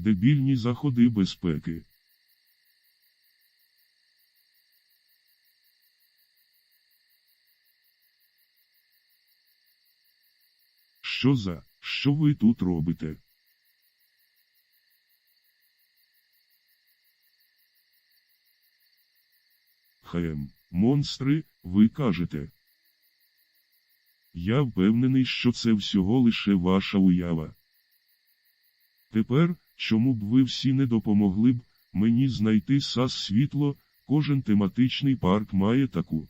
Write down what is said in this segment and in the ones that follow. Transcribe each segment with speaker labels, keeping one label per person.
Speaker 1: дебільні заходи безпеки. Що за, що ви тут робите? Хем, монстри, ви кажете. Я впевнений, що це всього лише ваша уява. Тепер, чому б ви всі не допомогли б мені знайти сас світло, кожен тематичний парк має таку.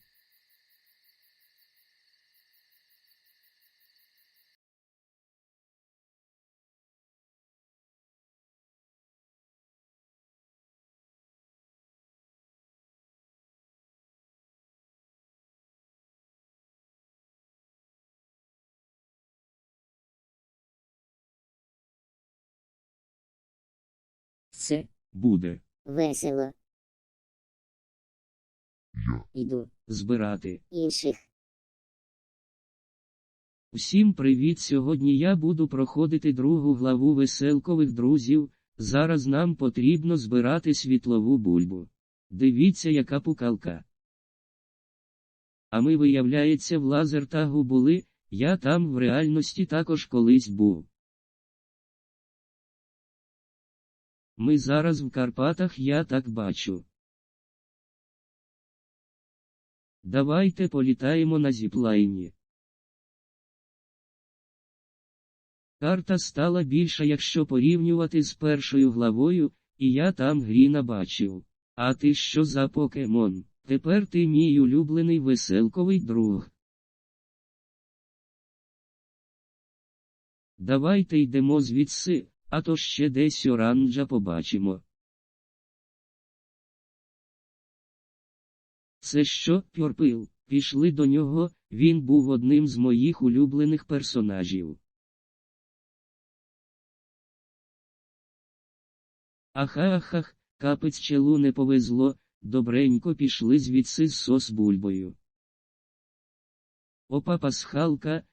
Speaker 1: Буде.
Speaker 2: весело.
Speaker 1: Я.
Speaker 2: Іду
Speaker 3: збирати.
Speaker 2: інших.
Speaker 3: Всім привіт! Сьогодні я буду проходити другу главу веселкових друзів. Зараз нам потрібно збирати світлову бульбу. Дивіться, яка пукалка. А ми, виявляється, в лазертагу були, я там в реальності також колись був. Ми зараз в Карпатах, я так бачу. Давайте політаємо на зіплайні. Карта стала більша, якщо порівнювати з першою главою, і я там Гріна бачив. А ти що за покемон? Тепер ти мій улюблений веселковий друг. Давайте йдемо звідси, а то ще десь оранжа побачимо. Це що, Пьорпил? Пішли до нього, він був одним з моїх улюблених персонажів. Аха-ахах, капець челу не повезло, добренько пішли звідси з сос бульбою. Опа пасхалка.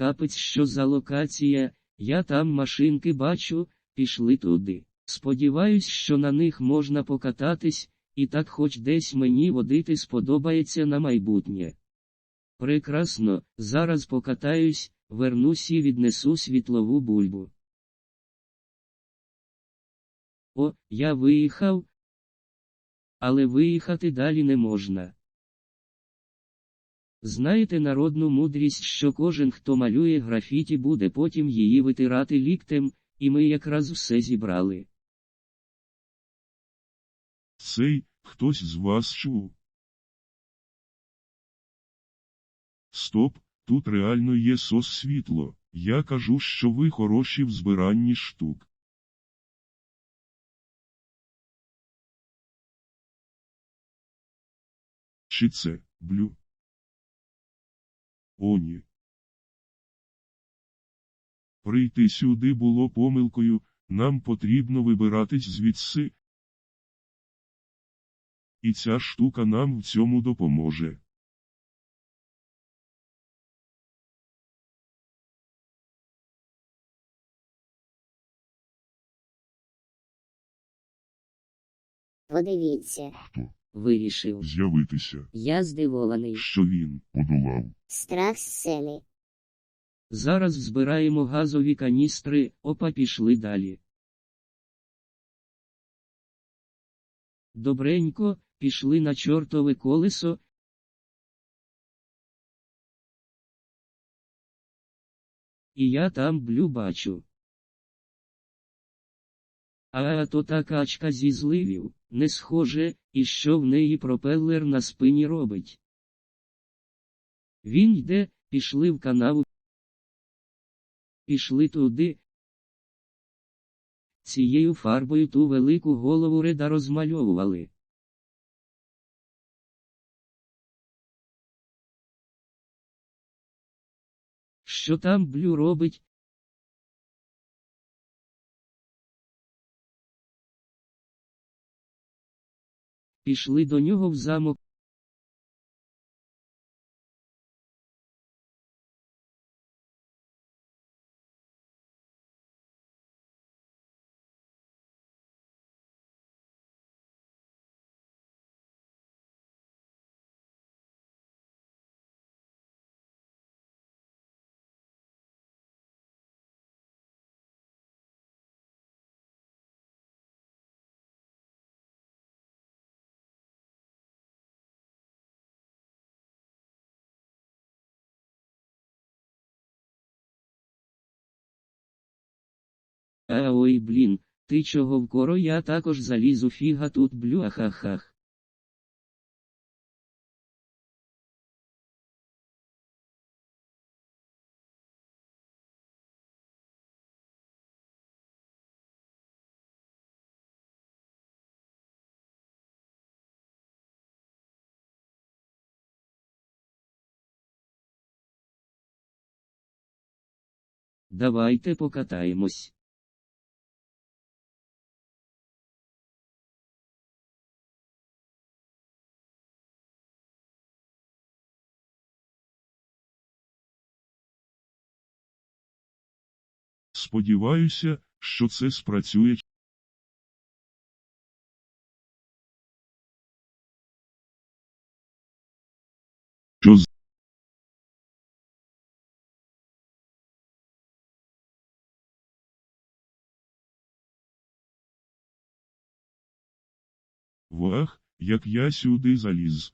Speaker 3: Капець що за локація, я там машинки бачу, пішли туди. Сподіваюсь, що на них можна покататись, і так хоч десь мені водити сподобається на майбутнє. Прекрасно, зараз покатаюсь, вернусь і віднесу світлову бульбу. О, я виїхав. Але виїхати далі не можна. Знаєте народну мудрість, що кожен, хто малює графіті, буде потім її витирати ліктем, і ми якраз все зібрали.
Speaker 1: Цей, хтось з вас чув. Стоп, тут реально є сос світло. Я кажу, що ви хороші в збиранні штук. Чи це, блю? О, ні. Прийти сюди було помилкою, нам потрібно вибиратись звідси. І ця штука нам в цьому допоможе.
Speaker 2: Подивіться.
Speaker 1: Хто
Speaker 3: Вирішив.
Speaker 1: з'явитися?
Speaker 2: Я здивований.
Speaker 1: Що він подолав?
Speaker 2: Страх сцени.
Speaker 3: Зараз збираємо газові каністри, опа пішли далі. Добренько, пішли на чортове колесо. І я там блю бачу. А то та качка зі зливів, не схоже, і що в неї пропелер на спині робить. Він йде, пішли в канаву. Пішли туди. Цією фарбою ту велику голову реда розмальовували. Що там блю робить? Пішли до нього в замок. А ой блін, ти чого вкоро я також залізу фіга тут блю ахахах. Давайте покатаємось.
Speaker 1: Сподіваюся, що це спрацює. Що з- Вах, як я сюди заліз.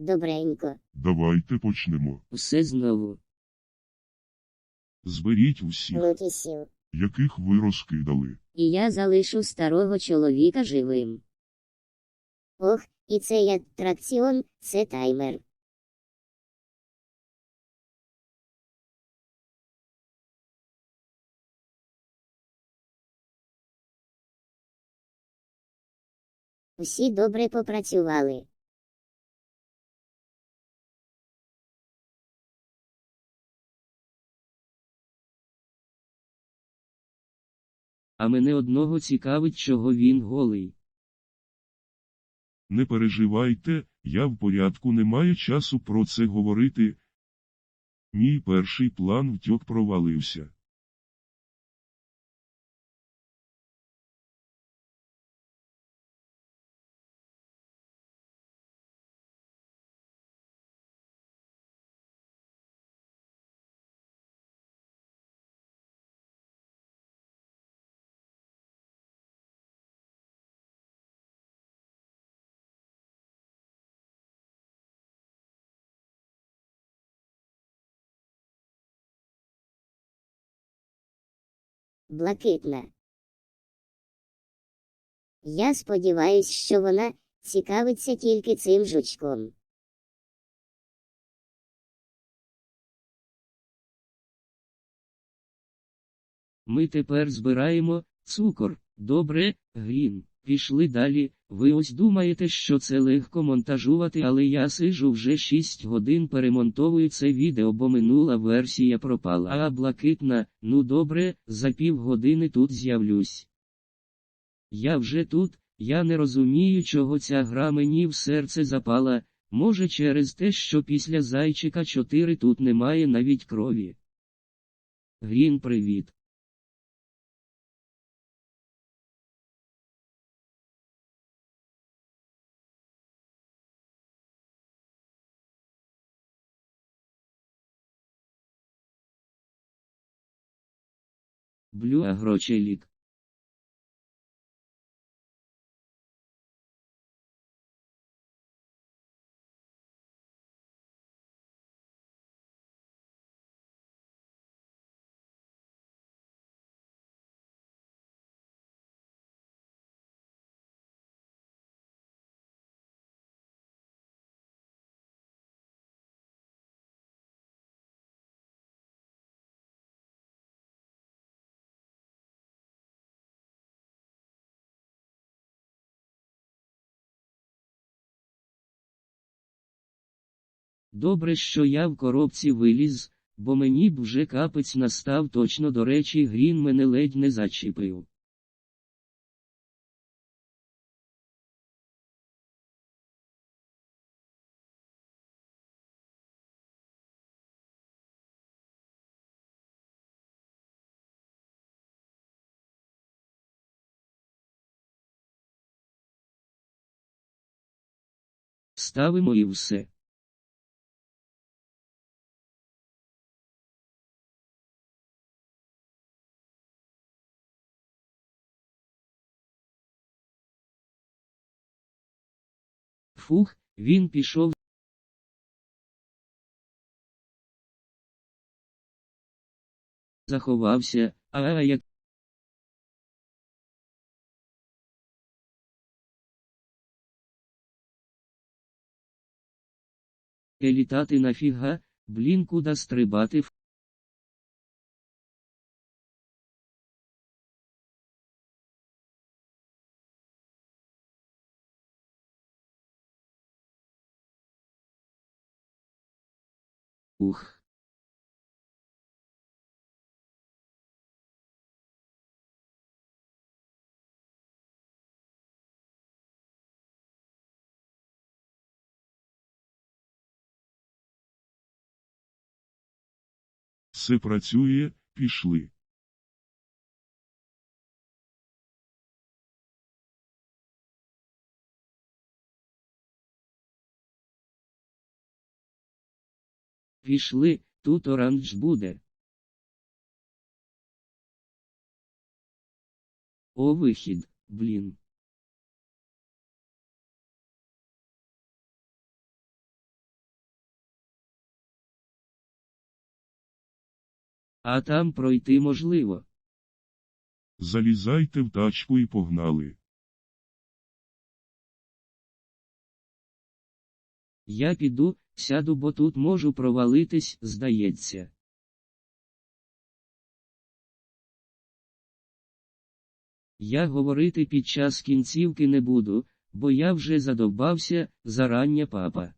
Speaker 2: Добренько.
Speaker 1: Давайте почнемо.
Speaker 3: Все знову.
Speaker 1: Зберіть усіх,
Speaker 2: Лукісів.
Speaker 1: яких ви розкидали.
Speaker 2: І я залишу старого чоловіка живим. Ох, і це як тракціон, це таймер. Усі добре попрацювали.
Speaker 3: А мене одного цікавить, чого він голий.
Speaker 1: Не переживайте, я в порядку, немає часу про це говорити. Мій перший план втьок провалився.
Speaker 2: Блакитна. Я сподіваюсь, що вона цікавиться тільки цим жучком.
Speaker 3: Ми тепер збираємо цукор. Добре, Грін. Пішли далі. Ви ось думаєте, що це легко монтажувати, але я сижу вже 6 годин перемонтовую це відео, бо минула версія пропала. А блакитна, ну добре, за півгодини тут з'явлюсь. Я вже тут, я не розумію, чого ця гра мені в серце запала. Може через те, що після зайчика 4 тут немає навіть крові. Грін, привіт. Блю агрочелік. Добре, що я в коробці виліз, бо мені б вже капець настав точно до речі, Грін мене ледь не зачіпив. Ставимо і все. фух, він пішов. Заховався, а як. Літати нафіга, блін куда стрибати в. Ух.
Speaker 1: Все працює, пішли.
Speaker 3: Пішли, тут оранж буде. О, вихід, блін. А там пройти можливо.
Speaker 1: Залізайте в тачку і погнали.
Speaker 3: Я піду, сяду, бо тут можу провалитись, здається. Я говорити під час кінцівки не буду, бо я вже задовбався, зарання папа.